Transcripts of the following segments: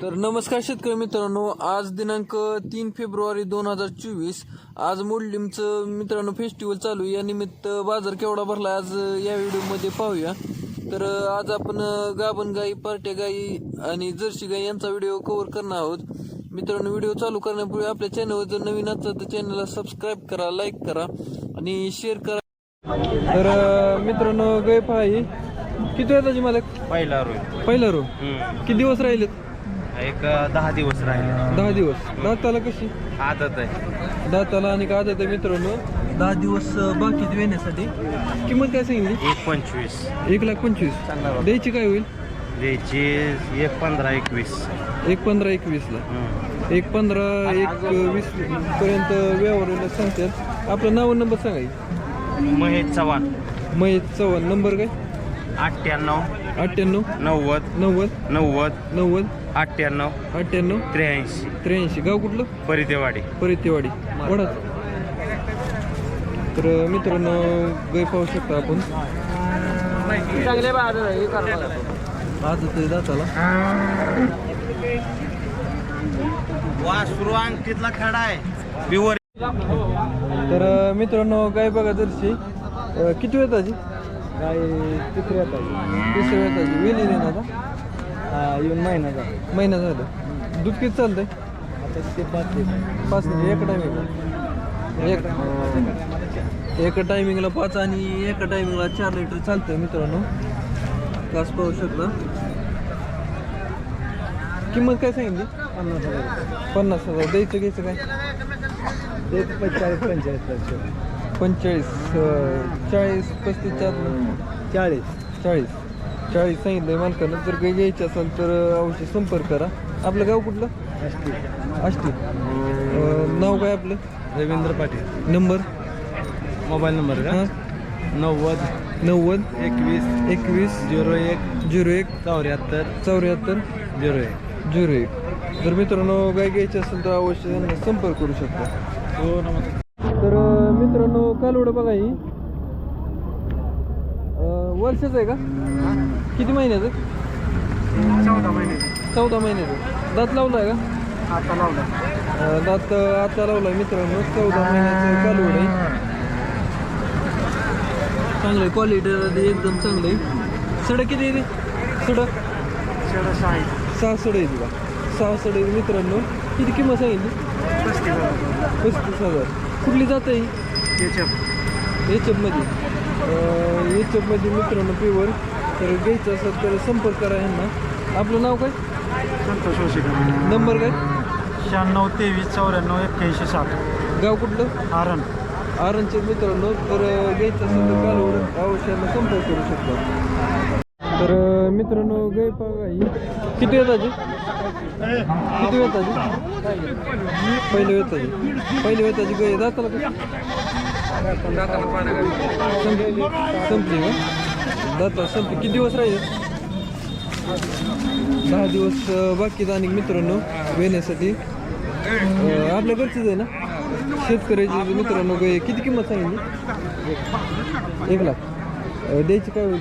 तर नमस्कार शेतकरी मित्रांनो आज दिनांक तीन फेब्रुवारी दोन हजार चोवीस. आज मोडलिमचं मित्रांनो फेस्टिवल चालू या निमित्त बाजार केवढा भरला आज या व्हिडिओमध्ये पाहूया. तर आज आपण गाभण गाई पार्ट्या गाई आणि जर्सी गाई यांचा व्हिडिओ कव्हर करणार आहोत. मित्रांनो व्हिडिओ चालू करण्यापूर्वी आपल्या चॅनलवर जर नवीन असाल तर चॅनलला सबस्क्राईब करा लाईक करा आणि शेअर करा. तर मित्रांनो गाय पाही किती वेळ मालक? पहिला रोज पहिला रो किती दिवस राहिलेत? एक दहा दिवस राहिले. दहा दिवस. दाताला कशी? आदत आहे. दाताला आणि का आहे मित्रांनो? दहा दिवस बाकी येण्यासाठी किंमत काय सांगितली? एक पंचवीस. एक लाख पंचवीस. द्यायची काय होईल? द्यायची एक पंधरा एकवीस. एक पंधरा एकवीसला. एक पंधरा एक वीस पर्यंत व्यवहाराला सांगतात. आपलं नाव नंबर सांगाय महेश चव्हाण. महेश चव्हाण. नंबर काय? अठ्ठ्याण्णव. अठ्ठ्याण्णव. नव्वद. नव्वद. नव्वद. नव्वद. अठ्ठ्याण्णव अठ्ठ्याण्णव त्र्याऐंशी. त्र्याऐंशी. गाव कुठलं? परिदेवाडी परित्यवाडी वडाच तर मित्रांनो गाय पाहू शकता आपण. आज ते दाताला. वासरू अंकितला खडा आहे. प्युअर तर मित्रांनो गाय बघा जरशी अ, किती वेळ ताजी गाय तिसऱ्या ताई तिसऱ्या वेळ ताजी वेली ना आता? येऊन महिना झाला. महिना झालं. दूध किती चालतंय? आता ते पाच लिटर. पाच लिटर एका. टायमिंगला एक एका टायमिंगला पाच आणि एका टायमिंगला चार लिटर चालतंय मित्रांनो. क्लास पाहू शकता. किंमत काय सांगितली? पन्नास हजार. पन्नास हजार. द्यायचं घ्यायचं काय? पंचेचाळीस लक्ष पंचेचाळीस अ, चाळीस पस्तीस चार चाळीस. चाळीस. चाळीस सांगितलंय मालकानं जर काही घ्यायचं असेल तर अवश्य संपर्क करा. आपलं गाव कुठलं? आष्टी. अं, नाव काय आपलं? Ravindra Patil. Number? Mobile number का? नव्वद. नव्वद. एकवीस. एकवीस. झिरो एक. झिरो एक. चौऱ्याहत्तर. चौऱ्याहत्तर. झिरो एक. झिरो एक. जर मित्रांनो गाय घ्यायची असेल तर अवश्य त्यांना संपर्क करू शकता. हो नमस्कार. तर अं, मित्रांनो कालवड बघा ही. वर्षाचं आहे का? किती महिन्याचं चौदा महिने. चौदा महिन्याचं दात लावला आहे का? आता लावला अं, दात आता लावलाय मित्रांनो. चौदा महिन्याचं कालवड आहे. चांगलं आहे क्वालिटी एकदम चांगलं आहे सड किती आहे सड? सहा सहा सड आहे तुला. सहा सड आहे मित्रांनो. किती किंमत सांगितली? पस्तीस हजार. पस्तीस हजार. कुठली जात आहे केचप एचएफमध्ये एचएफमध्ये मित्रांनो प्युअर तर घ्यायचं असेल तर संपर्क करा यांना आपलं नाव काय? संतोष वशिकर नंबर काय? शहाण्णव तेवीस चौऱ्याण्णव एक्क्याऐंशी साठ. गाव कुठलं? आरण. आरणचे मित्रांनो तर घ्यायचं असेल तर कालवड अवश्यानं संपर्क करू शकता. तर मित्रांनो गाय ही किती येताची किती वेताची पहिली वेताची पहिली वेताची गाय. दाताला कशी संपली संपली का दाता संपली किती दिवस राहिले दहा दिवस बाकी अनेक आणि मित्रांनो वेण्यासाठी आपल्या घरचीच आहे ना शेतकऱ्याची मित्रांनो गाय किती किंमत सांगितली एक लाख द्यायची काय होईल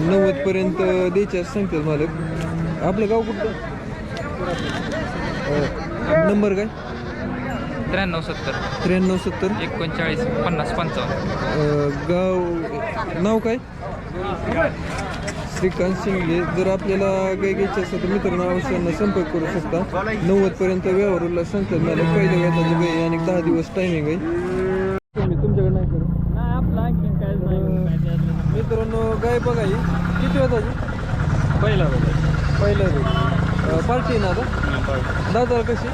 नव्वद पर्यंत द्यायचे असं सांगतात मालक आपलं गाव कुठलं नंबर काय? त्र्याण्णव सत्तर. त्र्याण्णव सत्तर. एकोणचाळीस पन्नास पंचावन्न. अं, गाव नाव काय? श्रीकांत शिंदे. जर आपल्याला गाय घ्यायची असेल तर मित्रांनो अवश्यांना संपर्क करू शकता. नव्वद पर्यंत व्यवहारला सांगतात मला पहिल्या वेळाची गाय आणि दहा दिवस टायमिंग आहे. तुम्ही तुमच्याकडे नाही करू. मित्रांनो गाय बघा ही. किती वेळाची पहिला पहिलं रे पार्टी ना आता? दादा कशी?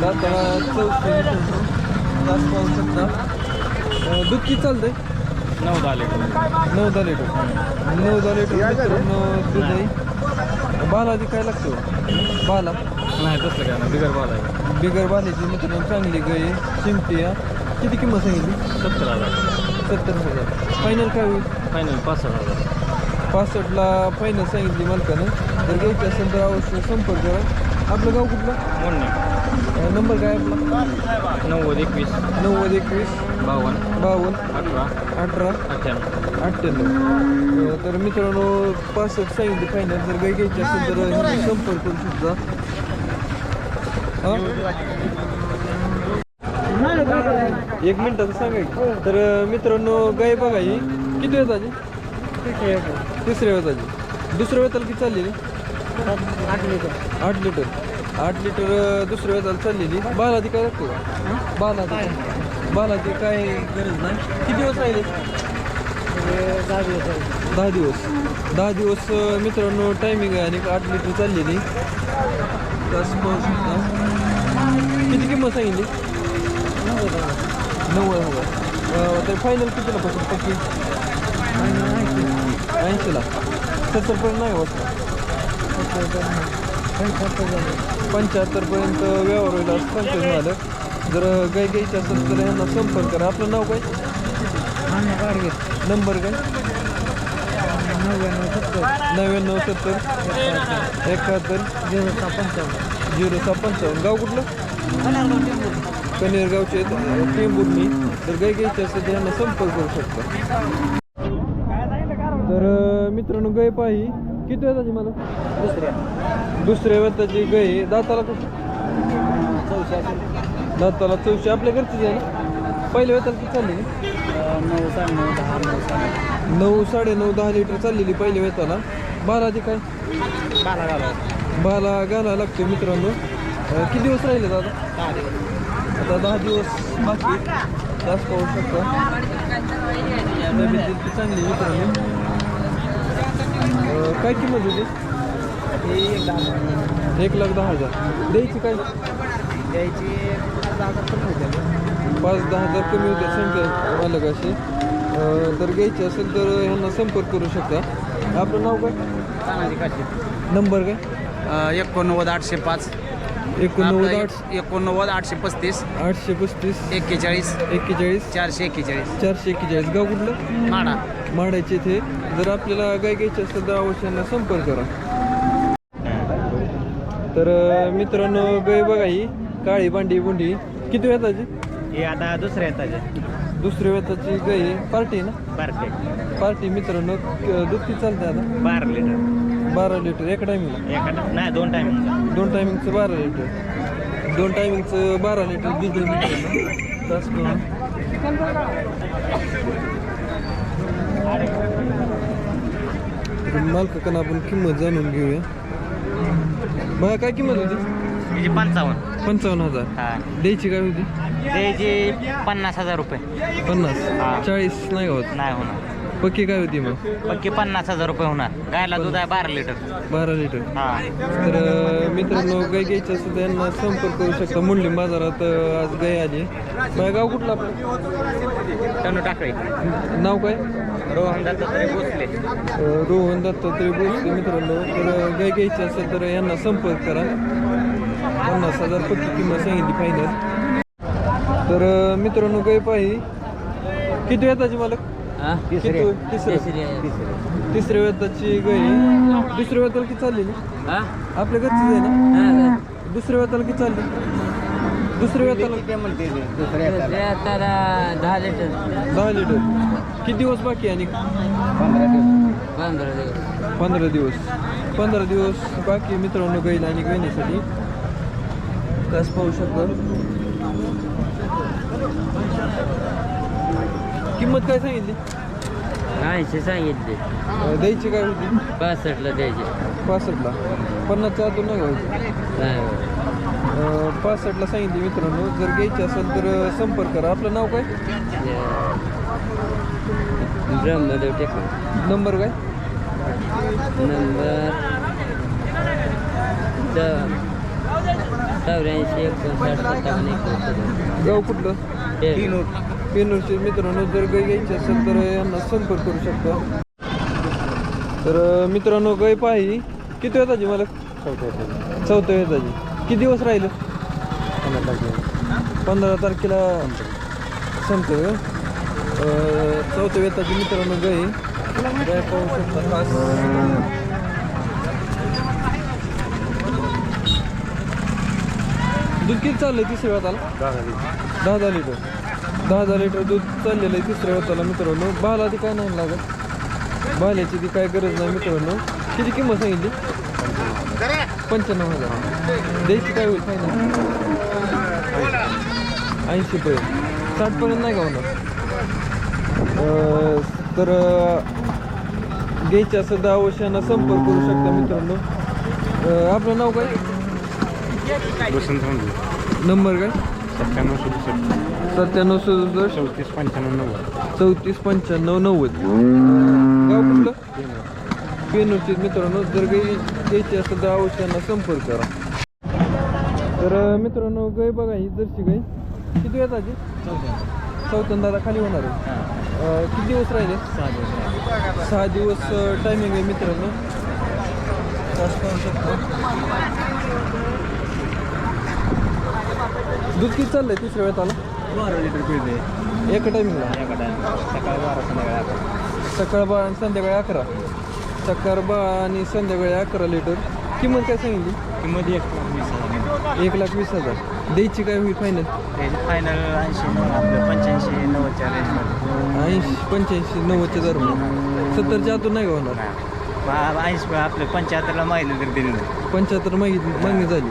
दादा चौथी दात पाहू शकता. अं, दूध किती चालतंय? नऊ दहा लिटर. नऊ दहा लिटर. नऊ दहा लिटर दूध आहे. बालाची काय लागतं? बाला. नाही तसलं काय नाही. बिगर बाल आहे. बिगर बाल्याची मित्रांनो चांगली गाय शिंपी किती किंमत सांगितली? सत्तर हजार. सत्तर हजार. फायनल काय होईल? फायनल पाच हजार. पासष्टला फायनल सांगितली मालकानं. जर घ्यायची असेल तर अवश्य संपर्क. करा आपलं गाव कुठलं? मोडणे नंबर काय आपला? नव्वद एकवीस. नव्वद एकवीस. बावन्न. बावन्न. अठरा. अठरा. अठ्ठ्याण्णव. अठ्ठ्याण्णव. अं, तर मित्रांनो पासष्ट सांगितले फायनल जर गाई घ्यायची असेल तर ह्यांनी संपर्क करू शकता. हा? एक मिनिटाचं सांगा की. तर अं, मित्रांनो गाय बघा ही. किती वेळ ताजी तिसऱ्या वेताची दुसऱ्या वेताला किती चाललेली आठ लिटर. आठ लिटर. आठ लिटर अं, दुसऱ्या वेताला चाललेली. बालादी काय लागतो का बालादी काय गरज नाही. किती दिवस राहिले? दहा दिवस दहा दिवस. दहा दिवस अं, मित्रांनो टायमिंग आहे आणि आठ लिटर चाललेली. तास पाहू शकता. किती किंमत सांगितली? नव्वद हजार. अं, तर फायनल कितीला पासून पक्की? ऐंशीला. सत्तरपर्यंत नाही होत पंच्याहत्तरपर्यंत व्यवहार होईल असं सांगतो झालं. जर गाय घ्यायची असेल तर यांना संपर्क करा. आपलं नाव काय? नंबर काय? नव्याण्णव सत्तर. एकाहत्तर. झिरो सहा पंचावन्न झिरो सहा पंचावन्न गाव कुठलं? कनेरगावचे टेंभुर्णी तर गाय घ्यायची असेल तर यांना संपर्क करू शकता. तर मित्रांनो गाय पाही किती वेळाची मला दुसऱ्या. दुसऱ्या वेताची गाय आहे. दाताला कशी दाताला चौशे. आपल्या घरचीच आहे ना? पहिल्या वेताला किती चालली नऊ साडे नऊ दहा नऊ साडे नऊ. साडे नऊ दहा लिटर चाललेली पहिल्या वेताला बाराची काय? बारा घाला बाला घालायला लागतो मित्रांनो. किती दिवस राहिले दादा? आता दहा दिवस बाकी. जास्त पाहू शकता चांगली मित्रांनो. काय किंमत होती? एक लाख दहा हजार. द्यायची काय? द्यायची पाच दहा हजार कमी होते संख्या मालकाशी. अं, तर घ्यायची असेल तर ह्यांना संपर्क करू शकता. आपलं नाव काय? काशी नंबर काय? एकोणनव्वद आठशे पाच. एकोणनव्वद आपलं आठ एक- एकोणनव्वद आठशे पस्तीस. आठशे पस्तीस. एक्केचाळीस. एक्केचाळीस. चारशे एक्केचाळीस. चारशे एक्केचाळीस. गाव कुठलं? माडा माडायचे इथे. जर आपल्याला गाय घ्यायची असेल तर अवश्य यांना संपर्क करा. तर मित्रांनो गाय बघा ही. काळी बांडी बुंडी. किती वेताची? हे आता दुसऱ्या येताचे दुसऱ्या वेताची गाय आहे. पार्टी ना? परफेक्ट पार्टी मित्रांनो. क- दूध किती चालते आता. बारा लिटर. बारा लिटर एका टायमिंगला एका नाही दोन टायमिंग दोन टायमिंगचं बारा लिटर दोन टायमिंगचं बारा लिटर आहे मित्रांनो तास करून तर मालकाकडनं आपण किंमत जाणून घेऊया. बघा काय किंमत होती? त्याची पंचावन्न. पंचावन्न हजार. हा. द्यायची काय होती? त्याची पन्नास हजार रुपये. हा. पन्नास चाळीस नाही होत. नाही होणार. पक्की काय होती मग? पक्की पन्नास हजार रुपये होणार. गायला दूध आहे बारा लिटर. बारा लिटर. हा. तर अं, मित्रांनो गाय घ्यायची असेल तर यांना संपर्क करू शकता. मुंडलिम बाजारात अं, आज गाय आली. माझ्या गाव कुठलं आपलं? टनू टाकळी. नाव काय? रोहन दत्तात्रय भोसले. अं, रोहन दत्तात्रय भोसले मित्रांनो. तर अं, गाय घ्यायची असेल तर यांना संपर्क करा. पन्नास हजार पक्की किंमत सांगितली फायनल तर अं, मित्रांनो गाय पाही किती वेताची मालक? किती? तिसऱ्या तिसऱ्या वेताची गाय आहे. दुसऱ्या वेताला किती चाललेली आपल्या घरचीच आहे ना? दुसऱ्या वेताला किती चालली? दुसऱ्या वेताला दहा लिटर. दहा लिटर. किती दिवस बाकी आहे आणि? पंधरा दिवस. पंधरा दिवस. पंधरा दिवस. बाकी आहे मित्रांनो गाईला आणि गायण्यासाठी कस पाहू शकता? किंमत काय सांगितली? ऐंशी सांगितले. अं, द्यायची काय होती? पासष्टला द्यायचे. पासष्टला? पन्नासच्या आतून नाही व्हायची नाही. अं, पासष्टला सांगितली मित्रांनो. जर घ्यायची असेल तर अं, संपर्क करा. आपलं नाव काय? ब्रह्मदेव टेकून नंबर काय? नंबर चौऱ्याऐंशी एकोणसाठ सत्तावन्न एकोणसत्तर. गाव कुठलं? पेनूरचे मित्रांनो जर गाय घ्यायची असेल तर यांना संपर्क करू शकता. तर मित्रांनो गाय पाही. किती वेताची मला चौथ्या वेताची किती दिवस राहिलं? पंधरा तारखेला. संपतं चौथ्या वेताची मित्रांनो गाय. गाय पाहू शकता. खास. दूध किती चाललंय तिसऱ्या वेळाला दहा दहा लिटर. दहा दहा लिटर दूध चाललेलं आहे तिसऱ्या वेळाला मित्रांनो. बाला ती काय नाही लागत. बाल्याची ती काय गरज नाही मित्रांनो. किती किंमत सांगितली? पंच्याण्णव हजार. द्यायची काय होईल फायनल ऐंशी पर्यंत साठ पर्यंत नाही का होणार? तर अं, घ्यायची असेल तर अवश्यानं संपर्क करू शकता मित्रांनो. आपलं नाव काय? वसंत नंबर काय? सत्त्याण्णव सदुसष्ट. सत्त्याण्णव सदुसष्ट चौतीस पंच्याण्णव नव्वद. चौतीस पंच्याण्णव नव्वद. गाव कुठलं? पेनूरचे मित्रांनो जर गाई घ्यायची असेल तर अवश्यानं संपर्क करा. तर मित्रांनो गाय बघा ही जर्सी गाय. किती वेळ आजी चौथ्यांदा. दादा खाली होणार आहे. अं, किती दिवस राहिले? सहा दिवस टायमिंग आहे मित्रांनो. तास पाहू शकतो दूध किती चाललंय तिसऱ्या वेळात आला? बारा लिटर पिळते एका टायमिंगला सकाळी बारा संध्याकाळी अकरा. सकाळ बारा आणि संध्याकाळी अकरा. सकाळ बारा आणि संध्याकाळी अकरा लिटर. किंमत काय सांगितली? किंमत एक वीस हजार एक लाख वीस हजार. द्यायची काय होईल फायनल फायनल ऐंशी आपलं पंच्याऐंशी नव्वदच्या रेंजमध्ये ऐंशी पंच्याऐंशी नव्वदच्या दरम्यान. सत्तरच्या आतून नाही होणार? ऐंशी आपलं पंच्याहत्तरला माहिती तर दिली. पंच्याहत्तर मागितली मागणी झाली.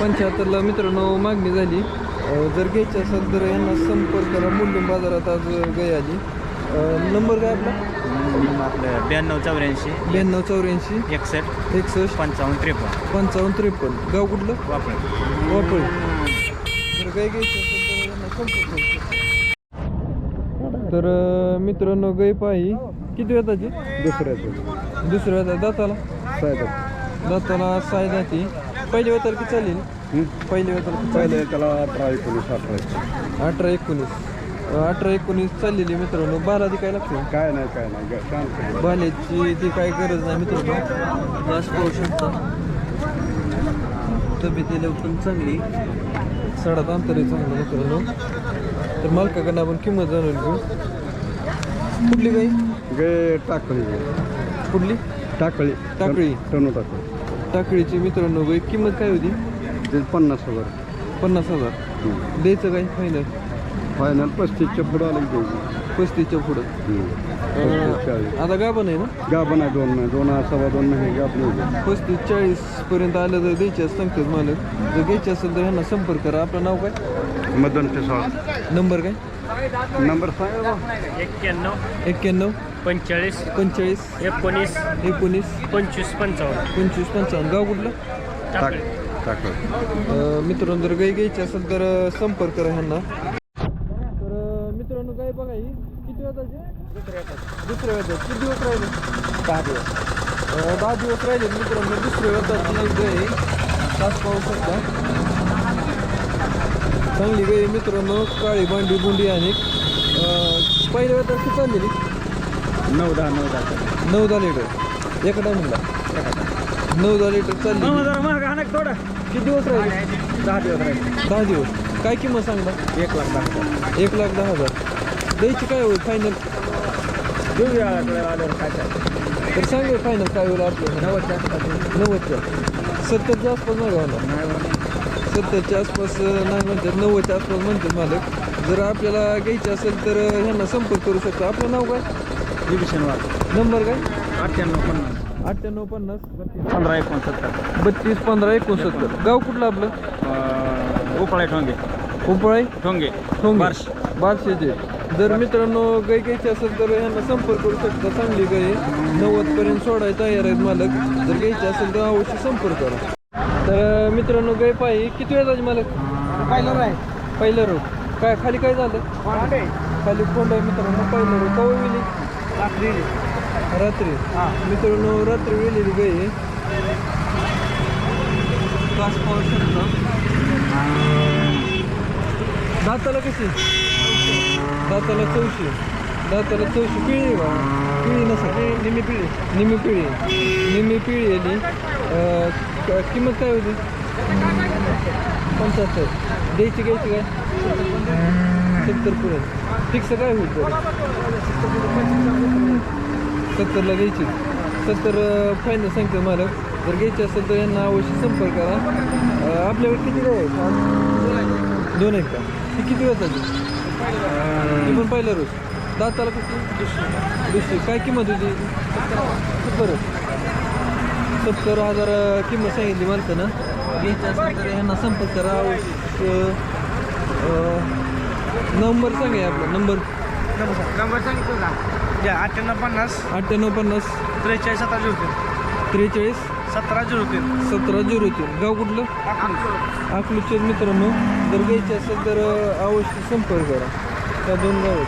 पंच्याहत्तरला मित्रांनो मागणी झाली. जर घ्यायची असेल तर यांना संपर्क करा. मुंडूम बाजारात आज गाय आली. अं, नंबर काय आपला? आपलं ब्याण्णव चौऱ्याऐंशी. ब्याण्णव चौऱ्याऐंशी. एकसष्ट. एकसष्ट. पंचावन्न त्रेपन्न. पंचावन्न त्रेपन्न. गाव कुठलं? वापर वापळ. तर गाय घ्यायची असेल तर यांना संपर्क करू. तर मित्रांनो गाय पाही किती वेताची दुसऱ्याचं. दुसऱ्या दाताला? सायदा. दाताला साय दाती पहिली वेताला किती चालेल पहिली किती पहिले त्याला अठरा एकोणीस अठरा अठरा एकोणीस. अठरा एकोणीस चाललेली मित्रांनो. बाला ती काय लागते काय नाही काय नाही. ग- शांत बाल्याची ती काय गरज नाही मित्रांनो. बस पाहू शकता तब्येतीला पण चांगली. सडात अंतर चांगलं मित्रांनो. तर मालकाकडनं आपण किंमत जाणून घेऊ. कुठली गाई? गे टाकळी. कुठली? टाकळी. टाकळी. टनू टाकळी. टाकळीची मित्रांनो गाई किंमत काय होती? ते पन्नास हजार. पन्नास हजार. द्यायचं काय? फायनल फायनल पस्तीसच्या पुढं आलं की द्यायची. पस्तीसच्या पुढं. हम्म. पस्तीस चाळीस. आता गाभण आहे ना? गाभण आहे दोन महिने दोन सव्वा दोन महिने गाभ नाही पस्तीस चाळीस पर्यंत आलं तर द्यायचे असं सांगतात मालक. जर घ्यायचे असेल तर ह्यांना संपर्क करा. आपलं नाव काय? मदन पिसाळ नंबर काय? नंबर सांगा बा. एक्क्याण्णव. एक्क्याण्णव. पंचेचाळीस पंचेचाळीस एकोणीस. एकोणीस. पंचवीस पंचावन्न. पंचवीस पंचावन्न. गाव कुठलं? टाक टाकळी. अं, मित्रांनो जर गाई घ्यायची असेल तर अं, संपर्क करा ह्यांना. तर अं, मित्रांनो गाय बघा ही. किती वेळाची दुसऱ्या वेळात किती दिवस राहिले? दहा दिवस. दहा दिवस राहिले मित्रांनो दुसऱ्या वेळात गाय. तास पाहू शकता चांगली गाय मित्रांनो. काळी भांडी बुंडी आणि अं, पहिल्या वेळात किती चाललेली. नऊ दहा नऊ दहा. नऊ दहा लिटर. एका टायमिंगला नऊ दहा लिटर चालली. थोडं? किती दिवस राहिले? दहा दिवस राहिले. दहा दिवस. काय किंमत सांगला एक लाख दहा एक लाख दहा हजार. द्यायची काय होईल? फायनल देऊया आल्यावर काय काय. तर सांग फायनल काय होईल आपल्याला नव्वदच्या नव्वदच्या. सत्तरच्या आसपास नाही होणार. सत्तरच्या आसपास अं, नाही म्हणतात नव्वदच्या आसपास म्हणतात मालक. जर आपल्याला घ्यायची असेल तर अं, ह्यांना संपर्क करू शकतो. आपलं नाव काय? डिव्हिशन वाढ नंबर काय? अठ्ठ्याण्णव पन्नास. अठ्ठ्याण्णव पन्नास. पंधरा एकोणसत्तर. बत्तीस पंधरा एकोणसत्तर. गाव कुठलं आपलं? उपळा ठोंगे. उपळाई ठोंगे. ठोंगे. बार्श. बारशेचे. जर मित्रांनो गाय घ्यायची असेल तर यांना संपर्क करू शकता. चांगली गाय नव्वद पर्यंत सोडायला तयार आहेत मालक. जर घ्यायची असेल तर अवश्य संपर्क करा. तर मित्रांनो गाय पाहिजे किती वेळ मालक? पहिलं आहे पहिलं रोग. काय खाली काय झालं? खाली कोंड आहे मित्रांनो. पहिलं रोग. कवा वेली रात्री? मित्रांनो रात्री वेलेली आहे. कास पाहू शकता. दाताला कशी? दाताला चौशी. दाताला चौशी पिळी का पिळी नसा निमी पिळी. निमी पिळी निमी पिळी आली किंमत काय होती? पंच्याहत्तर द्यायची घ्यायची काय? सत्तर फिक्स काय होईल सत्तरला घ्यायची. सत्तर फायनल सांगतो मला जर घ्यायचे असेल तर यांना अवश्य संपर्क करा. आपल्याकडे किती गाय आहे? दोन आहेत का? ती किती वेळ ती पण पहिला रोज. दाताला कसं? दुसरी. दुसरी काय किंमत होती? बरं सत्तर हजार किंमत सांगितली मालकानं. घ्यायची असेल तर यांना संपर्क करा. अवश्य नंबर सांगा आपला नंबर. नंबर सांगितलं द्या अठ्ठ्याण्णव पन्नास. अठ्ठ्याण्णव पन्नास. त्रेचाळीस सतरा झिरो तीन. त्रेचाळीस. सतरा झिरो तीन. सतरा झिरो तीन. गाव कुठलं? अकलूजचे मित्रांनो. जर घ्यायचे असेल तर अवश्य संपर्क करा. त्या दोन गाव